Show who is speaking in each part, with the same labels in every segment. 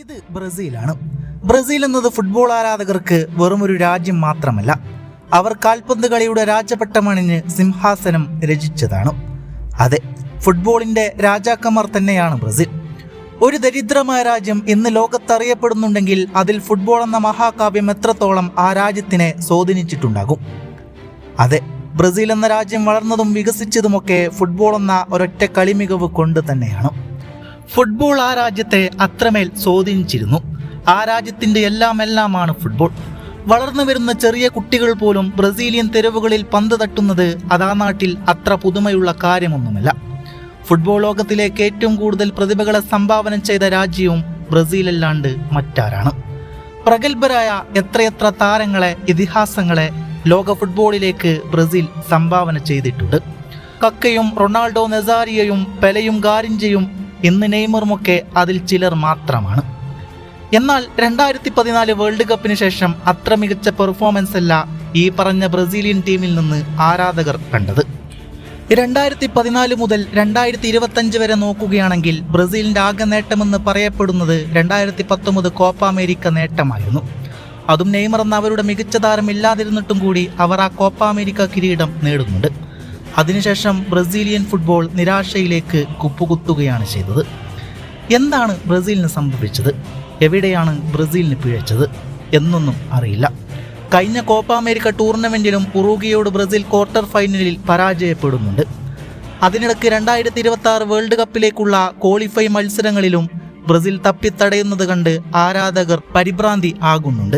Speaker 1: ഇത് ബ്രസീലാണ്. ബ്രസീൽ എന്നത് ഫുട്ബോൾ ആരാധകർക്ക് വെറുമൊരു രാജ്യം മാത്രമല്ല അവർ കാൽപന്ത് കളിയുടെ രാജപട്ടമണിഞ്ഞ് സിംഹാസനം രചിച്ചതാണ്. അതെ ഫുട്ബോളിന്റെ രാജാക്കന്മാർ തന്നെയാണ് ബ്രസീൽ. ഒരു ദരിദ്രമായ രാജ്യം ഇന്ന് ലോകത്തറിയപ്പെടുന്നുണ്ടെങ്കിൽ അതിൽ ഫുട്ബോൾ എന്ന മഹാകാവ്യം എത്രത്തോളം ആ രാജ്യത്തിനെ സ്വാധീനിച്ചിട്ടുണ്ടാകും? അതെ ബ്രസീൽ എന്ന രാജ്യം വളർന്നതും വികസിച്ചതുമൊക്കെ ഫുട്ബോൾ എന്ന ഒരൊറ്റ കളിമികവ് കൊണ്ട് തന്നെയാണ്. ഫുട്ബോൾ ആ രാജ്യത്തെ അത്രമേൽ സ്വാധീനിച്ചിരുന്നു. ആ രാജ്യത്തിന്റെ എല്ലാം എല്ലാമാണ് ഫുട്ബോൾ. വളർന്നു വരുന്ന ചെറിയ കുട്ടികൾ പോലും ബ്രസീലിയൻ തെരുവുകളിൽ പന്ത് തട്ടുന്നത് അതാ നാട്ടിൽ അത്ര പുതുമയുള്ള കാര്യമൊന്നുമല്ല. ഫുട്ബോൾ ലോകത്തിലേക്ക് ഏറ്റവും കൂടുതൽ പ്രതിഭകളെ സംഭാവന ചെയ്ത രാജ്യവും ബ്രസീലല്ലാണ്ട് മറ്റാരാണ്. പ്രഗത്ഭരായ എത്രയെത്ര താരങ്ങളെ ഇതിഹാസങ്ങളെ ലോക ഫുട്ബോളിലേക്ക് ബ്രസീൽ സംഭാവന ചെയ്തിട്ടുണ്ട്. കക്കയും റൊണാൾഡോ നെസാരിയയും പെലയും ഗാരിഞ്ചയും ഇന്ന് നെയ്മറുമൊക്കെ അതിൽ ചിലർ മാത്രമാണ്. എന്നാൽ രണ്ടായിരത്തി പതിനാല് വേൾഡ് കപ്പിന് ശേഷം അത്ര മികച്ച പെർഫോമൻസ് അല്ല ഈ പറഞ്ഞ ബ്രസീലിയൻ ടീമിൽ നിന്ന് ആരാധകർ കണ്ടത്. രണ്ടായിരത്തി പതിനാല് മുതൽ രണ്ടായിരത്തി ഇരുപത്തഞ്ച് വരെ നോക്കുകയാണെങ്കിൽ ബ്രസീലിന്റെ ആകെ നേട്ടമെന്ന് പറയപ്പെടുന്നത് രണ്ടായിരത്തി പത്തൊമ്പത് കോപ്പ അമേരിക്ക നേട്ടമായിരുന്നു. അതും നെയ്മർ എന്ന അവരുടെ മികച്ച താരം ഇല്ലാതിരുന്നിട്ടും കൂടി അവർ ആ കോപ്പ അമേരിക്ക കിരീടം നേടുന്നുണ്ട്. അതിനുശേഷം ബ്രസീലിയൻ ഫുട്ബോൾ നിരാശയിലേക്ക് കുപ്പുകുത്തുകയാണ് ചെയ്തത്. എന്താണ് ബ്രസീലിന് സംഭവിച്ചത്? എവിടെയാണ് ബ്രസീലിന് പിഴച്ചത്? എന്നൊന്നും അറിയില്ല. കഴിഞ്ഞ കോപ്പ അമേരിക്ക ടൂർണമെന്റിലും ഉറൂഗിയോട് ബ്രസീൽ ക്വാർട്ടർ ഫൈനലിൽ പരാജയപ്പെടുന്നുണ്ട്. അതിനിടയ്ക്ക് രണ്ടായിരത്തി ഇരുപത്തി ആറ് വേൾഡ് കപ്പിലേക്കുള്ള ക്വാളിഫൈ മത്സരങ്ങളിലും ബ്രസീൽ തപ്പിത്തടയുന്നത് കണ്ട് ആരാധകർ പരിഭ്രാന്തി ആകുന്നുണ്ട്.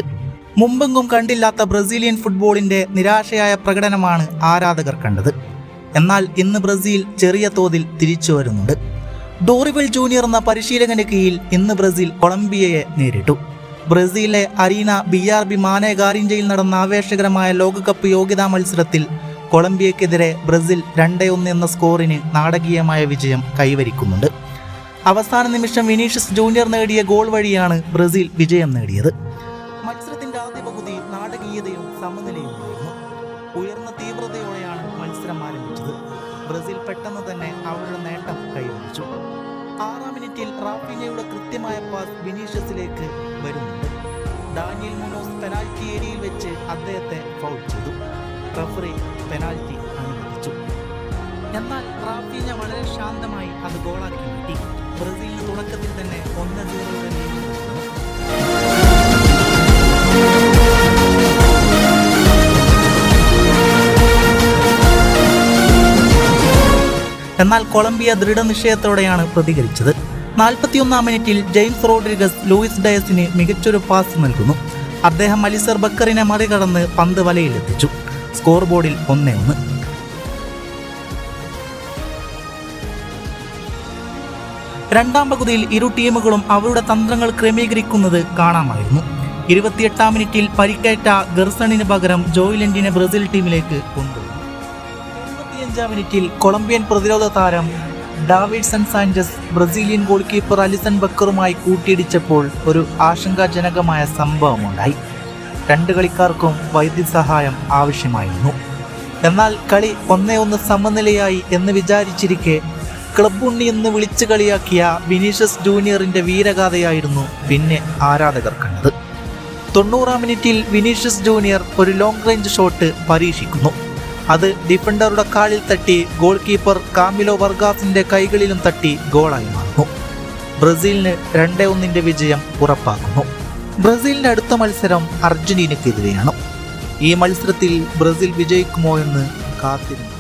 Speaker 1: മുമ്പെങ്കും കണ്ടില്ലാത്ത ബ്രസീലിയൻ ഫുട്ബോളിന്റെ നിരാശയായ പ്രകടനമാണ് ആരാധകർ കണ്ടത്. എന്നാൽ ഇന്ന് ബ്രസീൽ ചെറിയ തോതിൽ തിരിച്ചു വരുന്നുണ്ട്. ഡോറിവൽ ജൂനിയർ എന്ന പരിശീലകന്റെ കീഴിൽ ഇന്ന് ബ്രസീൽ കൊളംബിയയെ നേരിട്ടു. ബ്രസീലിലെ Arena B R B Mane ഗാരിഞ്ചയിൽ നടന്ന ആവേശകരമായ ലോകകപ്പ് യോഗ്യതാ മത്സരത്തിൽ കൊളംബിയക്കെതിരെ ബ്രസീൽ രണ്ടേ ഒന്ന് എന്ന സ്കോറിന് നാടകീയമായ വിജയം കൈവരിക്കുന്നുണ്ട്. അവസാന നിമിഷം വിനീഷ്യസ് ജൂനിയർ നേടിയ ഗോൾ വഴിയാണ് ബ്രസീൽ വിജയം നേടിയത്. മത്സരത്തിന്റെ ആദ്യ പകുതി നാടകീയതയും സമനിലയും ഉയർന്ന തീവ്രതയോടെയാണ് മത്സരം ആരംഭിച്ചത്. ബ്രസീൽ പെട്ടെന്ന് തന്നെ അവരുടെ നേട്ടം കൈവരിച്ചു. ആറാം മിനിറ്റിൽ റാഫിനയുടെ കൃത്യമായ പാസ് വിനീഷ്യസിലേക്ക് വരുന്നുണ്ട്. ഡാനിയൽ മുനോസ് പെനാൽറ്റി ഏരിയയിൽ വെച്ച് അദ്ദേഹത്തെ ഫൗൾ ചെയ്തു. റഫറി പെനാൽറ്റി അനുവദിച്ചു. എന്നാൽ റാഫീന വളരെ ശാന്തമായി അത് ഗോളാക്കി മാറ്റി. ബ്രസീലിന് തുടക്കത്തിൽ തന്നെ ഒന്ന് സീറോയുടെ എന്നാൽ കൊളംബിയ ദൃഢനിശ്ചയത്തോടെയാണ് പ്രതികരിച്ചത്. നാൽപ്പത്തിയൊന്നാം മിനിറ്റിൽ ജെയിംസ് റോഡ്രിഗസ് ലൂയിസ് ഡയസിന് മികച്ചൊരു പാസ് നൽകുന്നു. അദ്ദേഹം അലിസർ ബക്കറിനെ മറികടന്ന് പന്ത് വലയിലെത്തിച്ചു. സ്കോർ ബോർഡിൽ ഒന്നേ ഒന്ന്. രണ്ടാം പകുതിയിൽ ഇരു ടീമുകളും അവരുടെ തന്ത്രങ്ങൾ ക്രമീകരിക്കുന്നത് കാണാമായിരുന്നു. ഇരുപത്തിയെട്ടാം മിനിറ്റിൽ പരിക്കേറ്റ ഗർസണിന് പകരം ജോയിലൻഡിനെ ബ്രസീൽ ടീമിലേക്ക് കൊണ്ടുവന്നു. എൺപത്തിയഞ്ചാം മിനിറ്റിൽ കൊളംബിയൻ പ്രതിരോധ താരം Davidson Sanchez Brazilian goalkeeper Alisson ബക്കറുമായി കൂട്ടിയിടിച്ചപ്പോൾ ഒരു ആശങ്കാജനകമായ സംഭവമുണ്ടായി. രണ്ട് കളിക്കാർക്കും വൈദ്യസഹായം ആവശ്യമായിരുന്നു. എന്നാൽ കളി ഒന്നേ ഒന്ന് സമനിലയായി എന്ന് വിചാരിച്ചിരിക്കെ ക്ലബ് ഉണ്ണി എന്ന് വിളിച്ചു കളിയാക്കിയ വിനീഷ്യസ് ജൂനിയറിന്റെ വീരഗാഥയായിരുന്നു പിന്നെ ആരാധകർ കണ്ടത്. തൊണ്ണൂറാം മിനിറ്റിൽ വിനീഷ്യസ് ജൂനിയർ ഒരു ലോങ് റേഞ്ച് ഷോട്ട് പരീക്ഷിക്കുന്നു. അത് ഡിഫൻഡറുടെ കാലിൽ തട്ടി ഗോൾ കീപ്പർ കാമിലോ വർഗാസിന്റെ കൈകളിലും തട്ടി ഗോളായി മാറുന്നു. ബ്രസീലിന് രണ്ടേ ഒന്നിന്റെ വിജയം ഉറപ്പാക്കുന്നു. ബ്രസീലിന്റെ അടുത്ത മത്സരം അർജന്റീനയ്ക്കെതിരെയാണ്. ഈ മത്സരത്തിൽ ബ്രസീൽ വിജയിക്കുമോ എന്ന് കാത്തിരുന്നു.